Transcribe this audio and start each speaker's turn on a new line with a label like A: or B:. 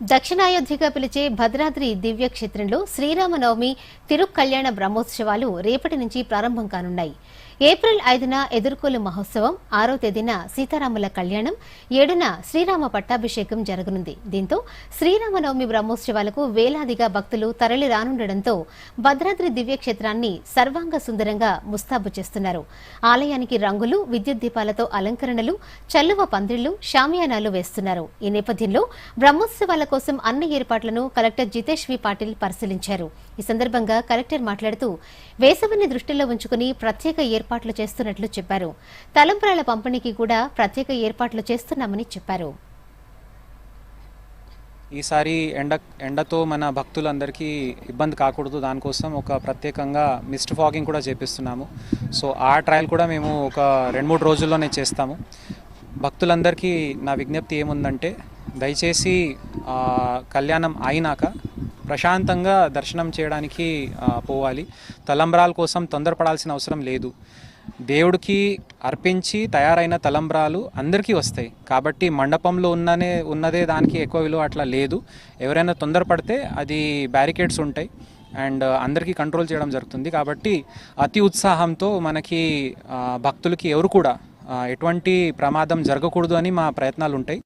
A: దక్షిణాయోధ్యగా పిలిచే భద్రాద్రి దివ్యక్షేత్రంలో శ్రీరామనవమి తిరుక్కళ్యాణ బ్రహ్మోత్సవాలు రేపటి నుంచి ప్రారంభం కానున్నాయి. ఏప్రిల్ ఐదున ఎదుర్కోలు మహోత్సవం ఆరో తేదీన సీతారాముల కళ్యాణం ఏడున శ్రీరామ పట్టాభిషేకం జరగనుంది. దీంతో శ్రీరామనవమి బ్రహ్మోత్సవాలకు వేలాదిగా భక్తులు తరలి రానుండటంతో భద్రాద్రి దివ్యక్షేత్రాన్ని సర్వాంగ సుందరంగా ముస్తాబు చేస్తున్నారు. ఆలయానికి రంగులు విద్యుత్ దీపాలతో అలంకరణలు చల్లువ పందిళ్ళు షామియానాలు వేస్తున్నారు. ఈ నేపథ్యంలో బ్రహ్మోత్సవాల కోసం అన్ని ఏర్పాట్లను కలెక్టర్ జితేష్ వి పాటిల్ పరిశీలించారు. ఈ సందర్భంగా కలెక్టర్ మాట్లాడుతూ వేసవిని దృష్టిలో ఉంచుకుని ప్రత్యేక ఏర్పాట్లు చేస్తున్నట్లు చెప్పారు. తలంబ్రాల పంపిణీకి కూడా ప్రత్యేక ఏర్పాట్లు చేస్తున్నామని చెప్పారు.
B: ఈసారి ఎండ ఎండతో మన భక్తులందరికీ ఇబ్బంది కాకూడదు. దానికోసం ఒక ప్రత్యేకంగా మిస్ట్ ఫాగింగ్ కూడా చేపిస్తున్నాము. సో ఆ ట్రయల్ కూడా మేము ఒక రెండు మూడు రోజుల్లోనే చేస్తాము. భక్తులందరికీ నా విజ్ఞప్తి ఏముందంటే దయచేసి కళ్యాణం అయినాక ప్రశాంతంగా దర్శనం చేయడానికి పోవాలి. తలంబ్రాల కోసం తొందరపడాల్సిన అవసరం లేదు. దేవుడికి అర్పించి తయారైన తలంబ్రాలు అందరికీ వస్తాయి. కాబట్టి మండపంలో ఉన్ననే ఉన్నదే దానికి ఎక్కువ విలువ అట్లా లేదు. ఎవరైనా తొందరపడితే అది బ్యారికేడ్స్ ఉంటాయి. అండ్ అందరికీ కంట్రోల్ చేయడం జరుగుతుంది. కాబట్టి అతి ఉత్సాహంతో మనకి భక్తులకి ఎవరు కూడా ఎటువంటి ప్రమాదం జరగకూడదు అని మా ప్రయత్నాలు ఉంటాయి.